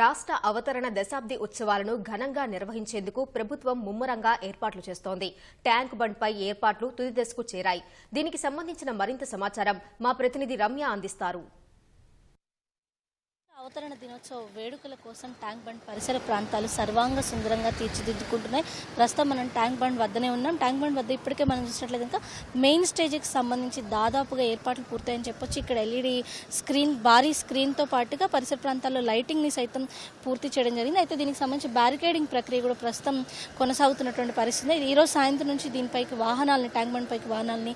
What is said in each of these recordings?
రాష్ట్ర అవతరణ దశాబ్ది ఉత్సవాలను ఘనంగా నిర్వహించేందుకు ప్రభుత్వం ముమ్మరంగా ఏర్పాట్లు చేస్తోంది. ట్యాంక్ బండ్పై ఏర్పాట్లు తుది దశకు చేరాయి. దీనికి సంబంధించిన మరింత సమాచారం మా ప్రతినిధి రమ్య అందిస్తారు. అవతరణ దినోత్సవ వేడుకల కోసం ట్యాంక్ బండ్ పరిసర ప్రాంతాలు సర్వాంగ సుందరంగా తీర్చిదిద్దుకుంటున్నాయి. ప్రస్తుతం మనం ట్యాంక్ బండ్ వద్దనే ఉన్నాం. ట్యాంక్ బండ్ వద్ద ఇప్పటికే మనం చూసినట్లయితే ఇంకా మెయిన్ స్టేజ్కి సంబంధించి దాదాపుగా ఏర్పాట్లు పూర్తయని చెప్పొచ్చు. ఇక్కడ ఎల్ఈడి స్క్రీన్ భారీ స్క్రీన్తో పాటుగా పరిసర ప్రాంతాల్లో లైటింగ్ని సైతం పూర్తి చేయడం జరిగింది. అయితే దీనికి సంబంధించి బ్యారికేడింగ్ ప్రక్రియ కూడా ప్రస్తుతం కొనసాగుతున్నటువంటి పరిస్థితి ఈ రోజు సాయంత్రం నుంచి దీనిపైకి వాహనాలని ట్యాంక్ బండ్ పైకి వాహనాలని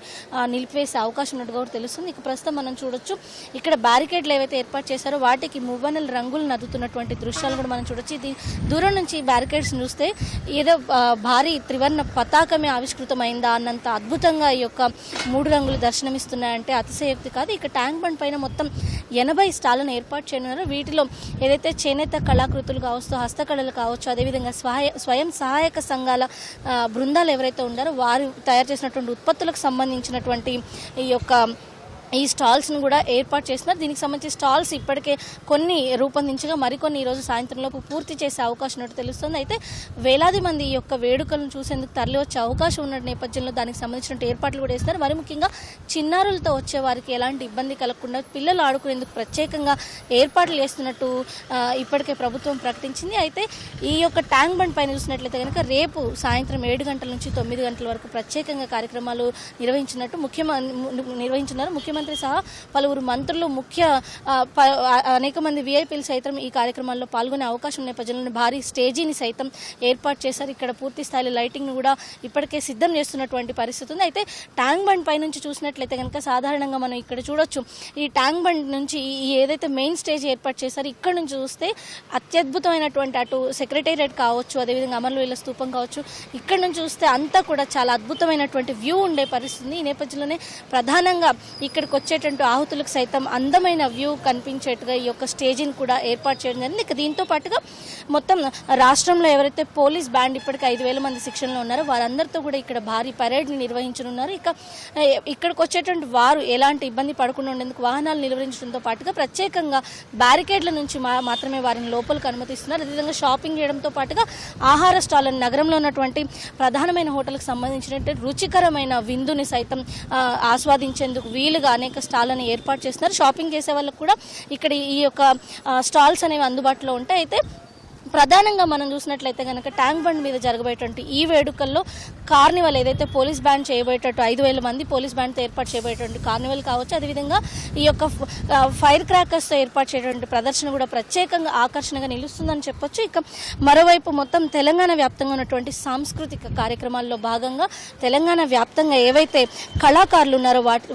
నిలిపివేసే అవకాశం ఉన్నట్టుగా కూడా తెలుస్తుంది. ఇక ప్రస్తుతం మనం చూడొచ్చు. ఇక్కడ బ్యారికేడ్లు ఏవైతే ఏర్పాటు చేశారో వాటికి మువ్వనెల రంగులు నదుతున్నటువంటి దృశ్యాలు కూడా మనం చూడొచ్చు. ఇది దూరం నుంచి బ్యారికేడ్స్ చూస్తే ఏదో భారీ త్రివర్ణ పతాకమే ఆవిష్కృతమైందా అన్నంత అద్భుతంగా ఈ యొక్క మూడు రంగులు దర్శనమిస్తున్నాయంటే అతిశయోక్తి కాదు. ఇక ట్యాంక్ బండ్ పైన మొత్తం ఎనభై స్టాళ్ళను ఏర్పాటు చేయనున్నారు. వీటిలో ఏదైతే చేనేత కళాకృతులు కావచ్చు హస్తకళలు కావచ్చు అదేవిధంగా స్వయ స్వయం సహాయక సంఘాల బృందాలు ఎవరైతే ఉన్నారో వారు తయారు చేసినటువంటి ఉత్పత్తులకు సంబంధించినటువంటి ఈ యొక్క ఈ స్టాల్స్ను కూడా ఏర్పాటు చేస్తున్నారు. దీనికి సంబంధించి స్టాల్స్ ఇప్పటికే కొన్ని రూపొందించగా మరికొన్ని ఈరోజు రోజు సాయంత్రంలోపు పూర్తి చేసే అవకాశం ఉన్నట్టు తెలుస్తుంది. అయితే వేలాది మంది ఈ యొక్క వేడుకలను చూసేందుకు తరలి వచ్చే అవకాశం ఉన్న నేపథ్యంలో దానికి సంబంధించిన ఏర్పాట్లు కూడా చేస్తారు మరి ముఖ్యంగా చిన్నారులతో వచ్చే వారికి ఎలాంటి ఇబ్బంది కలగకుండా పిల్లలు ఆడుకునేందుకు ప్రత్యేకంగా ఏర్పాట్లు చేస్తున్నట్టు ఇప్పటికే ప్రభుత్వం ప్రకటించింది. అయితే ఈ యొక్క ట్యాంక్ బండ్ పైన చూసినట్లయితే కనుక రేపు సాయంత్రం ఏడు గంటల నుంచి తొమ్మిది గంటల వరకు ప్రత్యేకంగా కార్యక్రమాలు నిర్వహించినట్టు ముఖ్యమంత్రి నిర్వహించున్నారు. ముఖ్యమంత్రి సహా పలువురు మంత్రులు ముఖ్య ప- అనేక మంది విఐపీలు సైతం ఈ కార్యక్రమాల్లో పాల్గొనే అవకాశం నేపథ్యంలో భారీ స్టేజీని సైతం ఏర్పాటు చేశారు. ఇక్కడ పూర్తి స్థాయిలో లైటింగ్ను కూడా ఇప్పటికే సిద్ధం చేస్తున్నటువంటి పరిస్థితి ఉంది. అయితే ట్యాంక్ బండ్ పై నుంచి చూసినట్లయితే కనుక సాధారణంగా మనం ఇక్కడ చూడొచ్చు ఈ ట్యాంక్ బండ్ నుంచి ఈ ఏదైతే మెయిన్ స్టేజ్ ఏర్పాటు చేశారో ఇక్కడ నుంచి చూస్తే అత్యద్భుతమైనటువంటి అటు సెక్రటేరియట్ కావచ్చు అదేవిధంగా అమర్వీల స్తూపం కావచ్చు ఇక్కడ నుంచి చూస్తే అంతా కూడా చాలా అద్భుతమైనటువంటి వ్యూ ఉండే పరిస్థితి ఈ నేపథ్యంలోనే ప్రధానంగా ఇక్కడ ఇక్కడికి వచ్చేటువంటి ఆహుతులకు సైతం అందమైన వ్యూ కనిపించేట్టుగా ఈ యొక్క స్టేజిని కూడా ఏర్పాటు చేయడం జరిగింది. ఇక దీంతో పాటుగా మొత్తం రాష్ట్రంలో ఎవరైతే పోలీస్ బ్యాండ్ ఇప్పటికి ఐదు వేల మంది శిక్షణలో ఉన్నారో వారందరితో కూడా ఇక్కడ భారీ పరేడ్ని నిర్వహించనున్నారు. ఇక ఇక్కడికి వచ్చేటువంటి వారు ఎలాంటి ఇబ్బంది పడకుండా ఉండేందుకు వాహనాలు నిర్వహించడంతో పాటుగా ప్రత్యేకంగా బ్యారికేడ్ల నుంచి మా- మాత్రమే వారిని లోపలికి అనుమతిస్తున్నారు. అదేవిధంగా షాపింగ్ చేయడంతో పాటుగా ఆహార స్టాల్ నగరంలో ఉన్నటువంటి ప్రధానమైన హోటల్కి సంబంధించినటువంటి రుచికరమైన విందుని సైతం ఆస్వాదించేందుకు వీలుగా అనేక స్టాళ్ళను ఏర్పాటు చేస్తున్నారు. షాపింగ్ చేసే వాళ్ళకు కూడా ఇక్కడ ఈ యొక్క స్టాల్స్ అనేవి అందుబాటులో ఉంటాయి. అయితే ప్రధానంగా మనం చూసినట్లయితే కనుక ట్యాంక్ బండ్ మీద జరగబోయేటువంటి ఈ వేడుకల్లో కార్నివల్ ఏదైతే పోలీస్ బ్యాండ్ చేయబోయేటట్టు ఐదు వేల మంది పోలీస్ బ్యాండ్తో ఏర్పాటు చేయబోయేటువంటి కార్నివల్ కావచ్చు అదేవిధంగా ఈ యొక్క ఫైర్ క్రాకర్స్తో ఏర్పాటు చేయటువంటి ప్రదర్శన కూడా ప్రత్యేకంగా ఆకర్షణగా నిలుస్తుందని చెప్పొచ్చు. ఇక మరోవైపు మొత్తం తెలంగాణ వ్యాప్తంగా ఉన్నటువంటి సాంస్కృతిక కార్యక్రమాల్లో భాగంగా తెలంగాణ వ్యాప్తంగా ఏవైతే కళాకారులు ఉన్నారో వాటి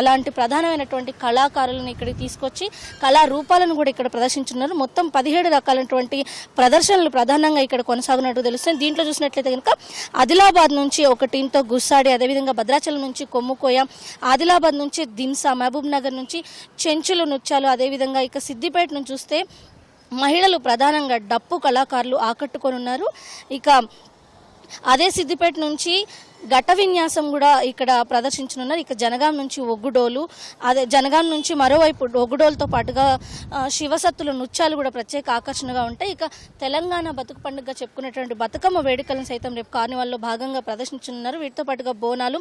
అలాంటి ప్రధానమైనటువంటి కళాకారులను ఇక్కడికి తీసుకొచ్చి కళారూపాలను కూడా ఇక్కడ ప్రదర్శించున్నారు. మొత్తం పదిహేడు రకాలైనటువంటి ప్రదర్శనలు ప్రధానంగా ఇక్కడ కొనసాగునట్టు తెలుస్తుంది. దీంట్లో చూసినట్లయితే కనుక ఆదిలాబాద్ నుంచి ఒక టీంతో గుస్సాడి అదేవిధంగా భద్రాచలం నుంచి కొమ్ముకోయ ఆదిలాబాద్ నుంచి దింసా మహబూబ్ నగర్ నుంచి చెంచులు నృత్యాలు అదేవిధంగా ఇక సిద్దిపేట నుంచి చూస్తే మహిళలు ప్రధానంగా డప్పు కళాకారులు ఆకట్టుకొని ఉన్నారు. ఇక అదే సిద్దిపేట నుంచి ఘట విన్యాసం కూడా ఇక్కడ ప్రదర్శించనున్నారు. ఇక జనగాం నుంచి ఒగ్గుడోలు అదే జనగాం నుంచి మరోవైపు ఒగ్గుడోలతో పాటుగా శివసత్తుల నృత్యాలు కూడా ప్రత్యేక ఆకర్షణగా ఉంటాయి. ఇక తెలంగాణ బతుకు పండుగగా చెప్పుకునేటువంటి బతుకమ్మ వేడుకలను సైతం రేపు కార్నివాల్లో భాగంగా ప్రదర్శించనున్నారు. వీటితో పాటుగా బోనాలు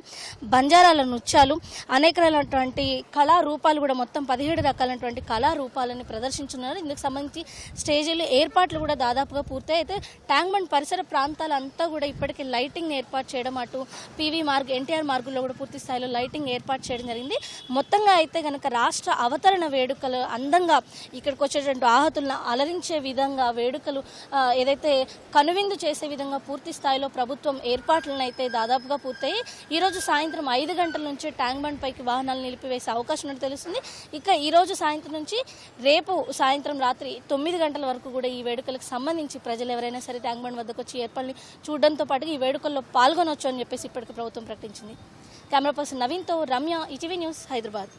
బంజారాల నృత్యాలు అనేక రకాలైనటువంటి కళారూపాలు కూడా మొత్తం పదిహేడు రకాలైనటువంటి కళారూపాలని ప్రదర్శించున్నారు ఇందుకు సంబంధించి స్టేజీలు ఏర్పాట్లు కూడా దాదాపుగా పూర్తయి అయితే ట్యాంక్ బండ్ పరిసర ప్రాంతాలంతా కూడా ఇప్పటికే లైటింగ్ ఏర్పాటు చేయడం అటు పీవీ మార్గ్ ఎన్టీఆర్ మార్గుల్లో కూడా పూర్తి స్థాయిలో లైటింగ్ ఏర్పాటు చేయడం జరిగింది. మొత్తంగా అయితే కనుక రాష్ట్ర అవతరణ వేడుకలు అందంగా ఇక్కడికి వచ్చేటువంటి ఆహతులను అలరించే విధంగా వేడుకలు ఏదైతే కనువిందు చేసే విధంగా పూర్తి స్థాయిలో ప్రభుత్వం ఏర్పాట్లను అయితే దాదాపుగా పూర్తయి ఈ రోజు సాయంత్రం ఐదు గంటల నుంచి ట్యాంక్ బండ్ పైకి వాహనాలు నిలిపివేసే అవకాశం ఉన్నట్టు తెలుస్తుంది. ఇక ఈరోజు సాయంత్రం నుంచి రేపు సాయంత్రం రాత్రి తొమ్మిది గంటల వరకు కూడా ఈ వేడుకలకు సంబంధించి ప్రజలు ఎవరైనా సరే ట్యాంక్ బండ్ వద్దకు వచ్చి ఏర్పాట్ని చూడడంతో పాటు ఈ వేడుకల్లో పాల్గొనవచ్చు అని చెప్పేసి ఇప్పటికి ప్రభుత్వం ప్రకటించింది. కెమెరా పర్సన్ నవీన్తో రమ్య ఈటీవీ న్యూస్ హైదరాబాద్.